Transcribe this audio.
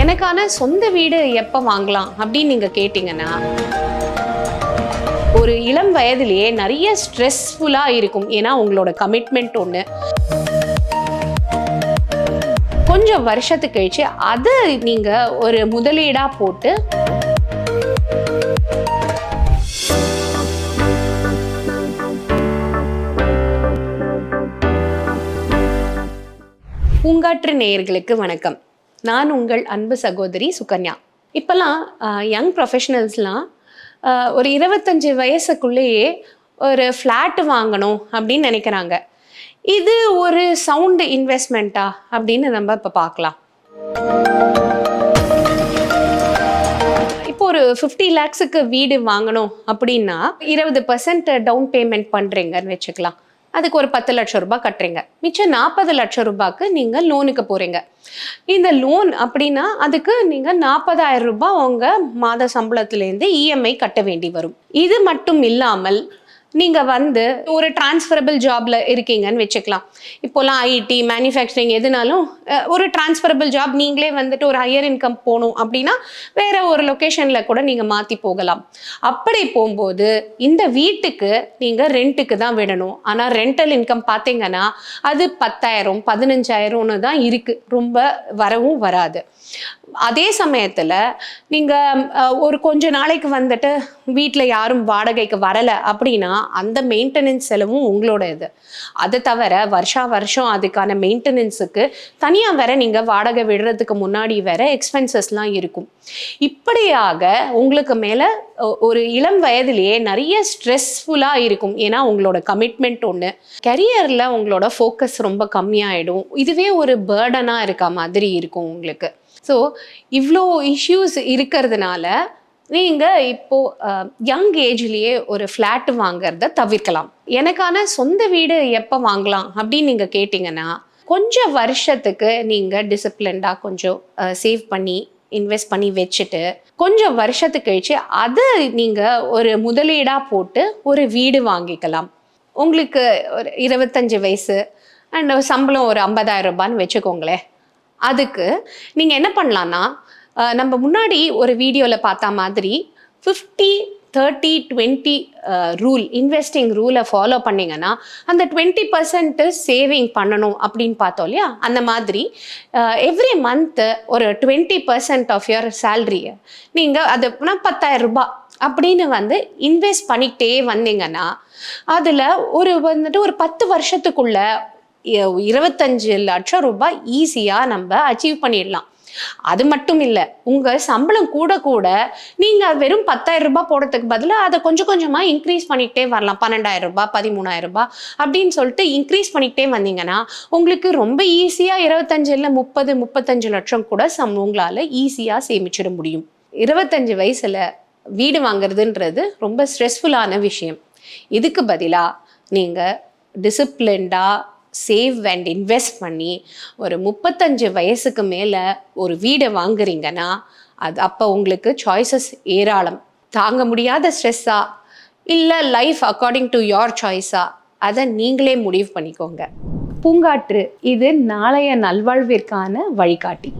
எனக்கான சொந்த வீடு எப்போ வாங்கலாம் அப்படின்னு நீங்கள் கேட்டிங்கன்னா ஒரு இளம் வயதிலேயே நிறைய ஸ்ட்ரெஸ்ஃபுல்லாக இருக்கும். ஏன்னா உங்களோட கமிட்மெண்ட் ஒன்று கொஞ்சம் வருஷத்துக்கு கழிச்சு அதை நீங்கள் ஒரு முதலீடாக போட்டு பூங்காற்று நேயர்களுக்கு வணக்கம். நான் உங்கள் அன்பு சகோதரி சுகன்யா. இப்போல்லாம் யங் ப்ரொஃபஷனல்ஸ்லாம் ஒரு இருபத்தஞ்சி வயசுக்குள்ளேயே ஒரு ஃப்ளாட் வாங்கணும் அப்படின்னு நினைக்கிறாங்க. இது ஒரு சவுண்டு இன்வெஸ்ட்மெண்ட்டா அப்படின்னு நம்ம இப்போ பார்க்கலாம். இப்போ ஒரு ஃபிஃப்டி லேக்ஸுக்கு வீடு வாங்கணும் அப்படின்னா இருபது பர்சன்ட் டவுன் பேமெண்ட் பண்ணுறீங்கன்னு வச்சுக்கலாம். அதுக்கு ஒரு பத்து லட்சம் ரூபாய் கட்டுறீங்க. மிச்சம் நாற்பது லட்சம் ரூபாய்க்கு நீங்கள் லோனுக்கு போகிறீங்க இந்த லோன் அப்படின்னா அதுக்கு நீங்கள் நாற்பதாயிரம் ரூபாய் உங்கள் மாத சம்பளத்துலேருந்து இஎம்ஐ கட்ட வேண்டி வரும். இது மட்டும் இல்லாமல் நீங்கள் வந்து ஒரு டிரான்ஸ்ஃபரபிள் ஜாப்ல இருக்கீங்கன்னு வச்சுக்கலாம். இப்போலாம் ஐடி மேனுஃபேக்சரிங் எதுனாலும் ஒரு டிரான்ஸ்ஃபரபிள் ஜாப் நீங்களே வந்துட்டு ஒரு ஹையர் இன்கம் போகணும் அப்படின்னா வேற ஒரு லொக்கேஷனில் கூட நீங்கள் மாற்றி போகலாம். அப்படி போகும்போது இந்த வீட்டுக்கு நீங்கள் ரெண்ட்டுக்கு தான் விடணும். ஆனால் ரெண்டல் இன்கம் பார்த்தீங்கன்னா அது பத்தாயிரம் பதினஞ்சாயிரம்னு தான் இருக்குது ரொம்ப வரவும் வராது. அதே சமயத்தில் நீங்கள் ஒரு கொஞ்ச நாளைக்கு வந்துட்டு வீட்டில் யாரும் வாடகைக்கு வரலை அப்படின்னா அந்த மெயின்டெனன்ஸ் செலவும் உங்களோட இது அதை தவிர வருஷா வருஷம் அதுக்கான மெயின்டெனன்ஸுக்கு தனியாக வேற நீங்கள் வாடகை விடுறதுக்கு முன்னாடி வேற எக்ஸ்பென்சஸ்லாம் இருக்கும். இப்படியாக உங்களுக்கு மேலே ஒரு இளம் வயதிலேயே நிறைய ஸ்ட்ரெஸ்ஃபுல்லாக இருக்கும். ஏன்னா உங்களோட கமிட்மெண்ட் ஒன்று கரியரில் உங்களோட ஃபோக்கஸ் ரொம்ப கம்மியாயிடும். இதுவே ஒரு பேர்டனாக இருக்க மாதிரி இருக்கும் உங்களுக்கு. ஸோ இவ்வளோ இஷ்யூஸ் இருக்கிறதுனால நீங்கள் இப்போது யங் ஏஜ்லேயே ஒரு ஃப்ளாட் வாங்கிறத தவிர்க்கலாம். எனக்கான சொந்த வீடு எப்போ வாங்கலாம் அப்படின்னு நீங்கள் கேட்டிங்கன்னா கொஞ்சம் வருஷத்துக்கு நீங்கள் டிசிப்ளின்டாக கொஞ்சம் சேவ் பண்ணி இன்வெஸ்ட் பண்ணி வச்சுட்டு கொஞ்சம் வருஷத்துக்கு கழிச்சு அதை நீங்கள் ஒரு முதலீடாக போட்டு ஒரு வீடு வாங்கிக்கலாம். உங்களுக்கு ஒரு இருபத்தஞ்சு வயசு அண்ட் சம்பளம் ஒரு ஐம்பதாயிரம் ரூபான்னு வச்சுக்கோங்களேன். அதுக்கு நீங்கள் என்ன பண்ணலான்னா நம்ம முன்னாடி ஒரு வீடியோவில் பார்த்த மாதிரி fifty thirty twenty rule investing ரூலை ஃபாலோ பண்ணீங்கன்னா அந்த டுவெண்ட்டி பர்சன்ட்டு சேவிங் பண்ணணும் அப்படின்னு பார்த்தோம் இல்லையா? அந்த மாதிரி எவ்ரி மந்த்து ஒரு டுவெண்ட்டி பர்சன்ட் ஆஃப் யுவர் சேல்ரியை நீங்கள் அது பத்தாயிரம் ரூபாய் அப்படின்னு வந்து இன்வெஸ்ட் பண்ணிக்கிட்டே வந்தீங்கன்னா அதில் ஒரு வந்துட்டு ஒரு பத்து வருஷத்துக்குள்ள இருபத்தஞ்சு லட்சம் ரூபாய் ஈஸியாக நம்ம அச்சீவ் பண்ணிடலாம். அது மட்டும் இல்லை உங்கள் சம்பளம் கூட கூட நீங்கள் வெறும் பத்தாயிரம் ரூபாய் போடுறதுக்கு பதிலாக அதை கொஞ்சம் கொஞ்சமாக இன்க்ரீஸ் பண்ணிக்கிட்டே வரலாம். பன்னெண்டாயிரம் ரூபாய் பதிமூணாயிரம் ரூபாய் அப்படின்னு சொல்லிட்டு இன்க்ரீஸ் பண்ணிக்கிட்டே வந்தீங்கன்னா உங்களுக்கு ரொம்ப ஈஸியாக இருபத்தஞ்சு இல்லை முப்பது முப்பத்தஞ்சு லட்சம் கூட சம் உங்களால் ஈஸியாக சேமிச்சிட முடியும். இருபத்தஞ்சு வயசில் வீடு வாங்குறதுன்றது ரொம்ப ஸ்ட்ரெஸ்ஃபுல்லான விஷயம். இதுக்கு பதிலாக நீங்கள் டிசிப்ளின்டாக சேவ் அண்ட் இன்வெஸ்ட் பண்ணி ஒரு முப்பத்தஞ்சு வயசுக்கு மேலே ஒரு வீடை வாங்குறீங்கன்னா அது அப்போ உங்களுக்கு சாய்ஸஸ் ஏராளம். தாங்க முடியாத ஸ்ட்ரெஸ்ஸா இல்லை லைஃப் அக்கார்டிங் டு யோர் சாய்ஸா அதை நீங்களே முடிவு பண்ணிக்கோங்க. பூங்காற்று இது நாளைய நல்வாழ்விற்கான வழிகாட்டி.